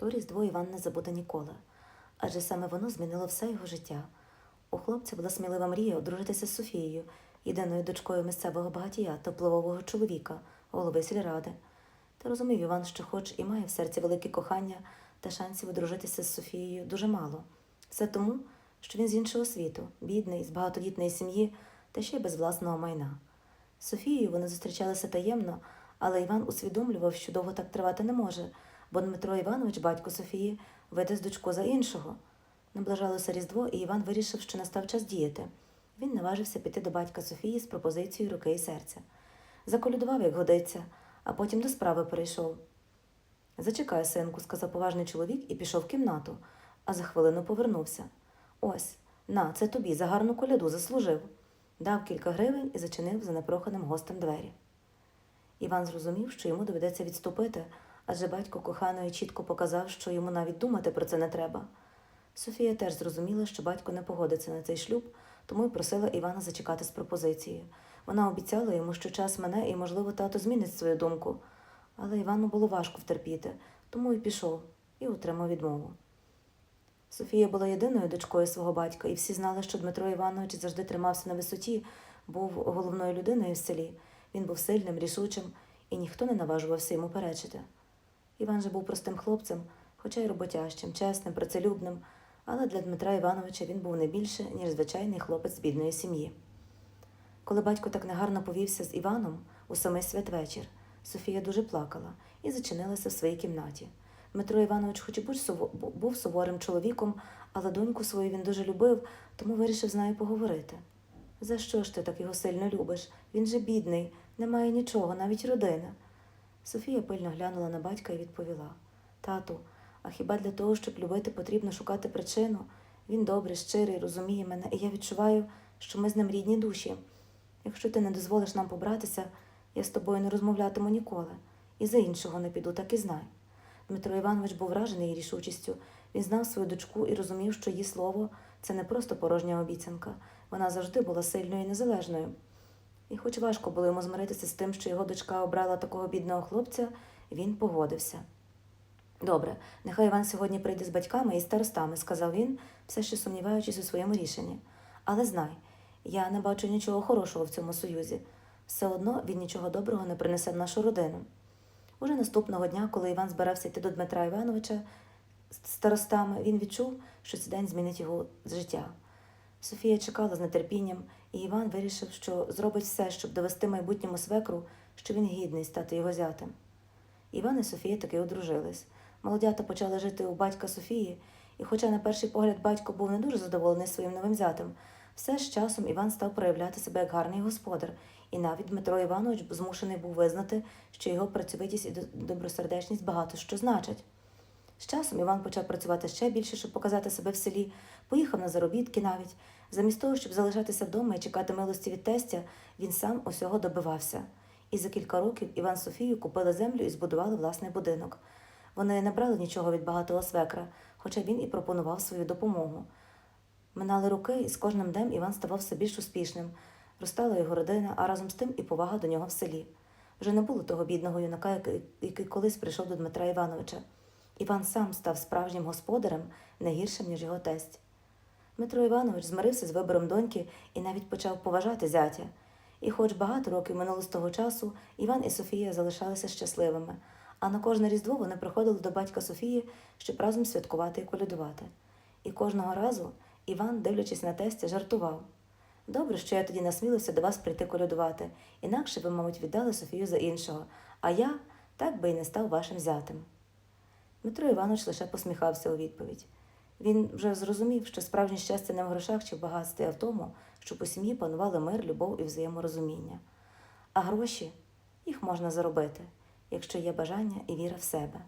То Різдво Іван не забуде ніколи, адже саме воно змінило все його життя. У хлопця була смілива мрія одружитися з Софією, єдиною дочкою місцевого багатія та впливового чоловіка, голови сільради. Та розумів Іван, що хоч і має в серці велике кохання, та шансів одружитися з Софією дуже мало. Все тому, що він з іншого світу, бідний, з багатодітної сім'ї, та ще й без власного майна. З Софією вони зустрічалися таємно, але Іван усвідомлював, що довго так тривати не може, бо Дмитро Іванович, батько Софії, видасть дочку за іншого. Наближалося Різдво, і Іван вирішив, що настав час діяти. Він наважився піти до батька Софії з пропозицією руки і серця. Заколюдував, як годиться, а потім до справи перейшов. Зачекай, синку, сказав поважний чоловік і пішов в кімнату, а за хвилину повернувся. Ось, на, це тобі за гарну коляду заслужив. Дав кілька гривень і зачинив за непроханим гостем двері. Іван зрозумів, що йому доведеться відступити, адже батько коханої чітко показав, що йому навіть думати про це не треба. Софія теж зрозуміла, що батько не погодиться на цей шлюб, тому й просила Івана зачекати з пропозицією. Вона обіцяла йому, що час мене і, можливо, тато змінить свою думку. Але Івану було важко втерпіти, тому й пішов і отримав відмову. Софія була єдиною дочкою свого батька, і всі знали, що Дмитро Іванович завжди тримався на висоті, був головною людиною в селі. Він був сильним, рішучим, і ніхто не наважувався йому перечити. Іван же був простим хлопцем, хоча й роботящим, чесним, працелюбним, але для Дмитра Івановича він був не більше, ніж звичайний хлопець з бідної сім'ї. Коли батько так негарно повівся з Іваном у самий святвечір, Софія дуже плакала і зачинилася в своїй кімнаті. Дмитро Іванович, хоч і був суворим чоловіком, але доньку свою він дуже любив, тому вирішив з нею поговорити. За що ж ти так його сильно любиш? Він же бідний, не має нічого, навіть родини. Софія пильно глянула на батька і відповіла: Тату, а хіба для того, щоб любити, потрібно шукати причину? Він добрий, щирий, розуміє мене, і я відчуваю, що ми з ним рідні душі. Якщо ти не дозволиш нам побратися, я з тобою не розмовлятиму ніколи, і за іншого не піду, так і знай. Дмитро Іванович був вражений її рішучістю. Він знав свою дочку і розумів, що її слово це не просто порожня обіцянка. Вона завжди була сильною і незалежною. І хоч важко було йому змиритися з тим, що його дочка обрала такого бідного хлопця, він погодився. Добре, нехай Іван сьогодні прийде з батьками і старостами, сказав він, все ще сумніваючись у своєму рішенні. Але знай, я не бачу нічого хорошого в цьому союзі. Все одно він нічого доброго не принесе в нашу родину. Уже наступного дня, коли Іван збирався йти до Дмитра Івановича з старостами, він відчув, що цей день змінить його життя. Софія чекала з нетерпінням, і Іван вирішив, що зробить все, щоб довести майбутньому свекру, що він гідний стати його зятем. Іван і Софія таки одружились. Молодята почали жити у батька Софії, і, хоча на перший погляд батько був не дуже задоволений своїм новим зятем, все з часом Іван став проявляти себе як гарний господар, і навіть Дмитро Іванович змушений був визнати, що його працьовитість і добросердечність багато що значать. З часом Іван почав працювати ще більше, щоб показати себе в селі, поїхав на заробітки навіть. Замість того, щоб залишатися вдома і чекати милості від тестя, він сам усього добивався. І за кілька років Іван з Софією купили землю і збудували власний будинок. Вони не брали нічого від багатого свекра, хоча він і пропонував свою допомогу. Минали роки, і з кожним днем Іван ставав все більш успішним. Ростала його родина, а разом з тим і повага до нього в селі. Вже не було того бідного юнака, який колись прийшов до Дмитра Івановича. Іван сам став справжнім господарем, не гіршим, ніж його тесть. Дмитро Іванович змирився з вибором доньки і навіть почав поважати зятя. І хоч багато років минуло з того часу, Іван і Софія залишалися щасливими, а на кожне різдво вони приходили до батька Софії, щоб разом святкувати і колядувати. І кожного разу Іван, дивлячись на тестя, жартував. Добре, що я тоді насмілився до вас прийти колядувати, інакше ви, мабуть, віддали Софію за іншого, а я так би і не став вашим зятем. Дмитро Іванович лише посміхався у відповідь. Він вже зрозумів, що справжнє щастя не в грошах чи в багатстві, а в тому, щоб у сім'ї панували мир, любов і взаєморозуміння. А гроші їх можна заробити, якщо є бажання і віра в себе.